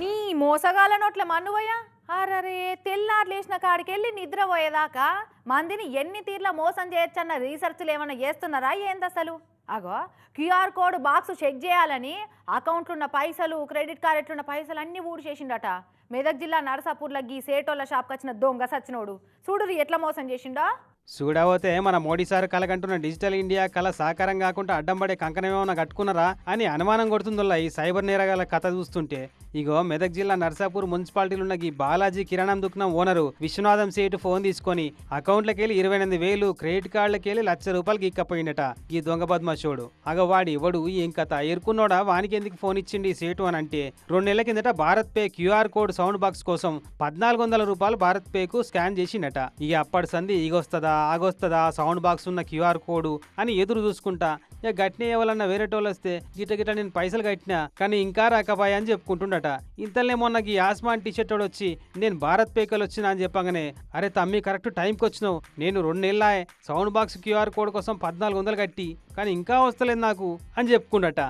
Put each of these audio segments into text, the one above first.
నీ మోసగాల నోట్ల మన్నువయ్యా? అరరే తెల్లార్లేసిన కాడికెళ్ళి నిద్ర పోయేదాకా మందిని ఎన్ని తీర్ల మోసం చేయొచ్చన్న రీసెర్చ్లు ఏమైనా చేస్తున్నారా ఏంది అసలు? అగో క్యూఆర్ కోడ్ బాక్స్ చెక్ చేయాలని అకౌంట్లో ఉన్న పైసలు క్రెడిట్ కార్డ్ ఎట్లున్న పైసలు అన్నీ ఊరు చేసిండట. మెదక్ జిల్లా నరసాపూర్లో గీ సేటోళ్ళ షాప్కి వచ్చిన దొంగ సచ్చినోడు. చూడురు ఎట్లా మోసం చేసిండో? చూడబోతే మన మోడీ సార్ కలగంటున్న డిజిటల్ ఇండియా కళ సాకారం కాకుండా అడ్డం పడే కంకణమేమన్నా కట్టుకున్నారా అని అనుమానం కొడుతుందల్లా ఈ సైబర్ నేరగాల కథ చూస్తుంటే. ఇగో మెదక్ జిల్లా నర్సాపూర్ మున్సిపాలిటీలో ఉన్న ఈ బాలాజీ కిరాణం దుకాణం ఓనరు విశ్వనాథం సేటు ఫోన్ తీసుకొని అకౌంట్లకి వెళ్ళి ఇరవై ఎనిమిది వేలు క్రెడిట్ కార్డులకి వెళ్ళి లక్ష రూపాయలకి ఇక్కపోయిండట ఈ దొంగ బద్మాషోడు. అగ వాడి ఎవడు? ఏం కథ? ఎరుకున్నోడా వానికి ఎందుకు ఫోన్ ఇచ్చిండి ఈ సేటు అని అంటే రెండు నెలల కిందట BharatPe QR code sound box కోసం పద్నాలుగు వందల రూపాయలు భారత్ పేకు స్కాన్ చేసిండట. ఇక అప్పటి సంది ఈగొస్తుందా ఆగొస్తుందా సౌండ్ బాక్స్ ఉన్న క్యూఆర్ కోడ్ అని ఎదురు చూసుకుంటా. ఇక గట్టిన ఎవరన్నా వేరే వస్తే గిట్ట గిట నేను పైసలు కట్టినా కానీ ఇంకా రాకపాయా అని చెప్పుకుంటుండట. ఇంతలే మొన్న ఈ ఆస్మాన్ టీషర్ట్ వాడు వచ్చి నేను భారత్ పేకలు వచ్చినా అని చెప్పగానే అరే తమ్మి కరెక్ట్ టైంకి వచ్చినావు. నేను రెండు నెలల సౌండ్ బాక్స్ క్యూఆర్ కోడ్ కోసం పద్నాలుగు వందలు కట్టి కానీ ఇంకా వస్తలేదు నాకు అని చెప్పుకుండట.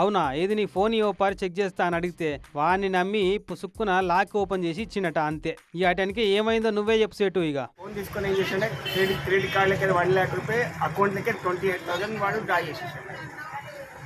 అవునా ఏది నీ ఫోన్ ఓపారి చెక్ చేస్తా అని అడిగితే వాడిని నమ్మి పుసుక్కున లాక్ ఓపెన్ చేసి ఇచ్చిండట అంతే. ఈ అటానికి ఏమైందో నువ్వే చెప్పు సేటు ఇక. ఫోన్ తీసుకొని ఏం చేసాడే క్రెడిట్ క్రెడిట్ కార్డులకి వన్ ల్యాక్ రూపాయి అకౌంట్లకి ట్వంటీ ఎయిట్ థౌసండ్ వాడు డ్రా చేసేసాడు.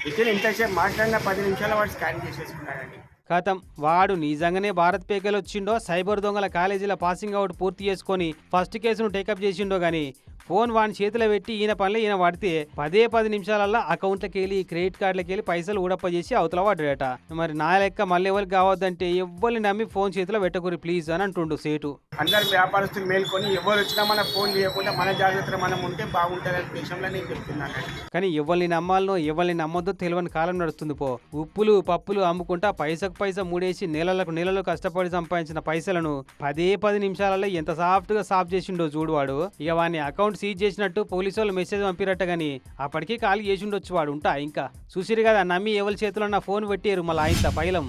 వితిన్ ఇంతసేపు మాట్లాడిన పది నిమిషాల వాడు స్కాన్ చేసేసుకున్నాడండి. కథం. వాడు నిజంగానే భారత్ పేకలు వచ్చిండో సైబర్ దొంగల కాలేజీలో పాసింగ్ అవుట్ పూర్తి చేసుకొని ఫస్ట్ కేసును టేకప్ చేసిండో కానీ ఫోన్ వాని చేతిలో పెట్టి ఈయన పనులు ఈయన పడితే పదే పది నిమిషాలల్లో అకౌంట్లకి వెళ్ళి క్రెడిట్ కార్డులకి వెళ్ళి పైసలు ఊడప్ప చేసి అవతల పడ్డాడట మరి నా లెక్క మళ్ళీ ఎవరికి కావద్దంటే ఎవ్వరిని నమ్మి ఫోన్ చేతిలో పెట్టకూరి ప్లీజ్ అని అంటుండు సేటు. అందరు వ్యాపారస్తులు మేల్కొని ఎవరు వచ్చినా మన ఫోన్ చేయకుండా మన జాగ్రత్తలో మనం ఉంటే బాగుంటుందని దేశంలో నేను చెప్తున్నాను కానీ ఎవరిని నమ్మాలనో ఎవరిని నమ్మొద్దో తెలియని కాలం నడుస్తుంది పో. ఉప్పులు పప్పులు అమ్ముకుంటా పైసకు పైస మూడేసి నెలలకు నెలలు కష్టపడి సంపాదించిన పైసలను పదే పది నిమిషాలలో ఎంత సాఫ్ట్గా సాఫ్ చేసిండో చూడు వాడు. ఇక వాని అకౌంట్ సీజ్ చేసినట్టు పోలీసు వాళ్ళు మెసేజ్ పంపిరట గాని అప్పటికీ ఖాళీ చేసిండొచ్చు వాడు ఉంటా ఇంకా. చూసిరు కదా నమ్మి ఎవరి చేతిలో నా ఫోన్ పెట్టారు మళ్ళీ ఆయన పైలం.